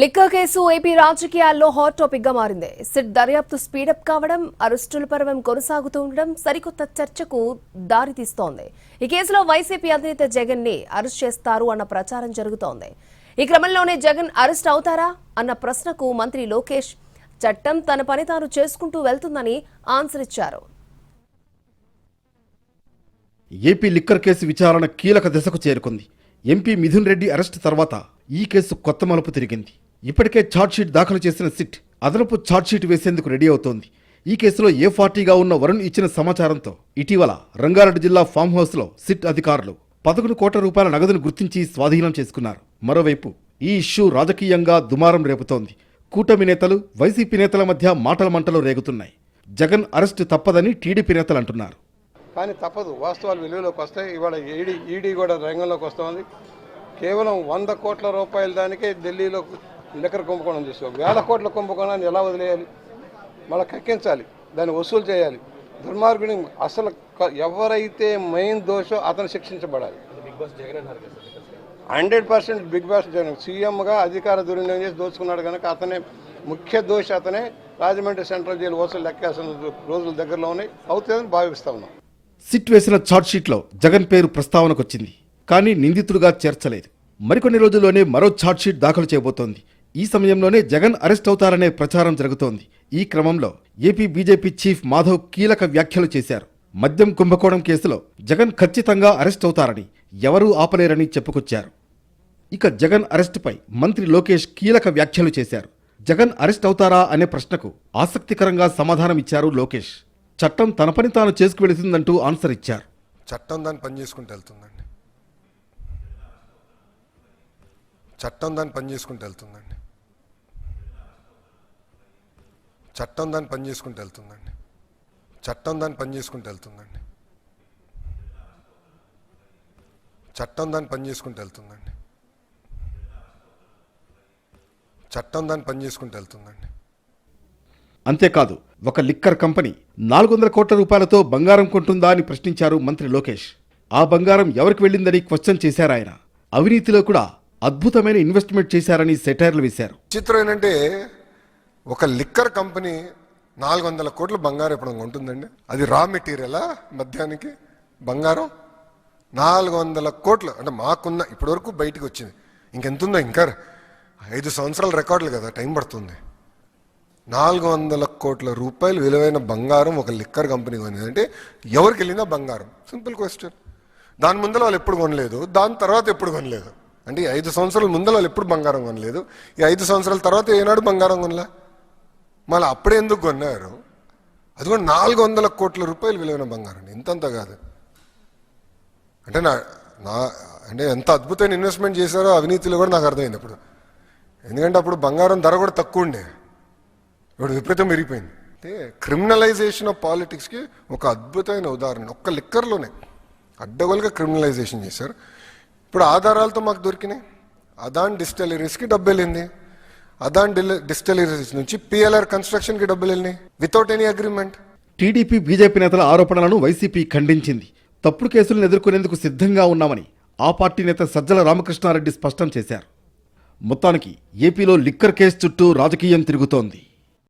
Liquor case AP రాజకీయాల్లో hot టాపిక్గా మారింది. సిట్ దర్యాప్తు స్పీడప్ కావడం అరెస్టుల పర్వం కొనసాగుతూ ఉండడం సరికొత్త చర్చకు దారితీస్తోంది ఈ కేసులో వైసీపీ అధినేత జగన్ని అరెస్ట్ చేస్తారు అన్న ప్రచారం జరుగుతోంది. ఈ క్రమంలోనే జగన్ అరెస్ట్ అవుతారా అన్న ప్రశ్నకు మంత్రి లోకేష్ చట్టం తన పని తాను చేసుకుంటూ వెళ్తుందని ఆన్సర్ ఇచ్చారు. ఏపీ లిక్కర్ కేసు విచారణ కీలక దశకు చేరుకుంది. ఎంపీ మిథున్ రెడ్డి అరెస్ట్ తర్వాత ఈ కేసు కొత్త మలుపు తిరిగింది. ఇప్పటికే ఛార్జ్షీట్ దాఖలు చేసిన సిట్ అదనపు ఛార్జ్షీట్ వేసేందుకు రెడీ అవుతోంది. ఈ కేసులో ఏ పార్టీగా ఉన్న వరుణ్ ఇచ్చిన సమాచారంతో ఇటీవల రంగారెడ్డి జిల్లా ఫామ్ హౌస్లో సిట్ అధికారులు పదకొండు కోట్ల రూపాయల నగదును గుర్తించి స్వాధీనం చేసుకున్నారు. మరోవైపు ఈ ఇష్యూ రాజకీయంగా దుమారం రేపుతోంది. కూటమి నేతలు వైసీపీ నేతల మధ్య మాటల మంటలు రేగుతున్నాయి. జగన్ అరెస్టు తప్పదని టీడీపీ నేతలు అంటున్నారు. కానీ తప్పదు. వాస్తవాలు వెలుగులోకి వస్తాయి. ఇవాళ ఈడీ ఈడీ కూడా రంగంలోకి వస్తుంది. కేవలం వంద కోట్ల రూపాయల దానికే ఢిల్లీలో లిక్కర్ కుంభకోణం చేసి వేల కోట్ల కుంభకోణాన్ని ఎలా వదిలేయాలి? మళ్ళీ కక్కించాలి. దాన్ని వసూలు చేయాలి. దుర్మార్గుని అసలు ఎవరైతే మెయిన్ దోషో అతను శిక్షించబడాలి. Hundred percent big boss Jagan. సీఎంగా అధికార దుర్వినియోగం చేసి దోచుకున్నాడు కనుక అతనే ముఖ్య దోషి అతనే రాజమండ్రి సెంట్రల్ జైలు వసూలు లెక్కేసిన రోజుల దగ్గరలో ఉన్నాయి. అవుతుందని భావిస్తా ఉన్నాం. సిట్ వేసిన ఛార్జ్షీట్లో జగన్ పేరు ప్రస్తావనకొచ్చింది. కానీ నిందితుడుగా చేర్చలేదు. మరికొన్ని రోజుల్లోనే మరో ఛార్జ్షీట్ దాఖలు చేయబోతోంది. ఈ సమయంలోనే జగన్ అరెస్ట్ అవుతారనే ప్రచారం జరుగుతోంది. ఈ క్రమంలో ఏపీ బీజేపీ చీఫ్ మాధవ్ కీలక వ్యాఖ్యలు చేశారు. మద్యం కుంభకోణం కేసులో జగన్ ఖచ్చితంగా అరెస్ట్ అవుతారని ఎవరూ ఆపలేరని చెప్పుకొచ్చారు. ఇక జగన్ అరెస్టుపై మంత్రి లోకేష్ కీలక వ్యాఖ్యలు చేశారు. జగన్ అరెస్ట్ అవుతారా అనే ప్రశ్నకు ఆసక్తికరంగా సమాధానం ఇచ్చారు లోకేష్. చట్టం తన పని తాను చేసుకువెళుతుందంటూ ఆన్సర్ ఇచ్చారు. చట్టం దాన్ని పని చేసుకుంటూ వెళ్తుందండి. చట్టం దాన్ని పని చేసుకుంటూ వెళ్తుందండి. చట్టం దాన్ని పని చేసుకుంటూ వెళ్తుందండి. చట్టం దాన్ని పని చేసుకుంటూ వెళ్తుందండి. చట్టం దాన్ని పని చేసుకుంటూ వెళ్తుందండి. చట్టం దాన్ని పని చేసుకుంటూ వెళ్తుందండి. అంతేకాదు ఒక లిక్కర్ కంపెనీ నాలుగు వందల కోట్ల రూపాయలతో బంగారం కొంటుందా అని ప్రశ్నించారు మంత్రి లోకేష్. ఆ బంగారం ఎవరికి వెళ్ళిందని క్వశ్చన్ చేశారాయన అవినీతిలో కూడా అద్భుతమైన ఇన్వెస్ట్మెంట్ చేశారని సెటైర్లు వేశారు. చిత్రం ఏంటంటే ఒక లిక్కర్ కంపెనీ నాలుగు వందల కోట్ల బంగారం ఇప్పుడు ఉంటుందండి. అది రా మెటీరియలా మధ్యానికి బంగారం? నాలుగు వందల కోట్లు. అంటే మాకున్న ఇప్పటివరకు బయటికి వచ్చింది. ఇంకెంతుందో ఇంకా ఐదు సంవత్సరాల రికార్డులు కదా టైం పడుతుంది. నాలుగు వందల కోట్ల రూపాయలు విలువైన బంగారం ఒక లిక్కర్ కంపెనీ కొనింది. అంటే ఎవరికి వెళ్ళిందా బంగారం. సింపుల్ క్వశ్చన్ దాని ముందర వాళ్ళు ఎప్పుడు కొనలేదు. దాని తర్వాత ఎప్పుడు కొనలేదు. అంటే ఐదు సంవత్సరాల ముందర వాళ్ళు ఎప్పుడు బంగారం కొనలేదు. ఈ ఐదు సంవత్సరాల తర్వాత ఏనాడు బంగారం కొనలే? మళ్ళీ అప్పుడే ఎందుకు కొన్నారు? అది కూడా నాలుగు వందల కోట్ల రూపాయలు విలువైన బంగారం ఇంతంత కాదు. అంటే నా నా అంటే ఎంత అద్భుతమైన ఇన్వెస్ట్మెంట్ చేశారో అవినీతిలో కూడా నాకు అర్థమైంది అప్పుడు. ఎందుకంటే అప్పుడు బంగారం ధర కూడా తక్కువ ఉండే. ఇప్పుడు విపరీతం పెరిగిపోయింది. అంటే క్రిమినలైజేషన్ ఆఫ్ పాలిటిక్స్కి ఒక అద్భుతమైన ఉదాహరణ. ఒక్క లిక్కర్లోనే అడ్డగోలుగా క్రిమినలైజేషన్ చేశారు. ఇప్పుడు ఆధారాలతో మాకు దొరికినాయి. అదాన్ డిస్టలరీస్కి డబ్బు వెళ్ళింది అదాన్ డిస్టలరీస్ నుంచి పిఎల్ఆర్ కన్స్ట్రక్షన్కి డబ్బులు వెళ్ళినాయి. Without any agreement TDP BJP నేతల ఆరోపణలను వైసీపీ ఖండించింది. తప్పుడు కేసులను ఎదుర్కొనేందుకు సిద్ధంగా ఉన్నామని ఆ పార్టీ నేత సజ్జల రామకృష్ణారెడ్డి స్పష్టం చేశారు. మొత్తానికి ఏపీలో లిక్కర్ కేసు చుట్టూ రాజకీయం తిరుగుతోంది.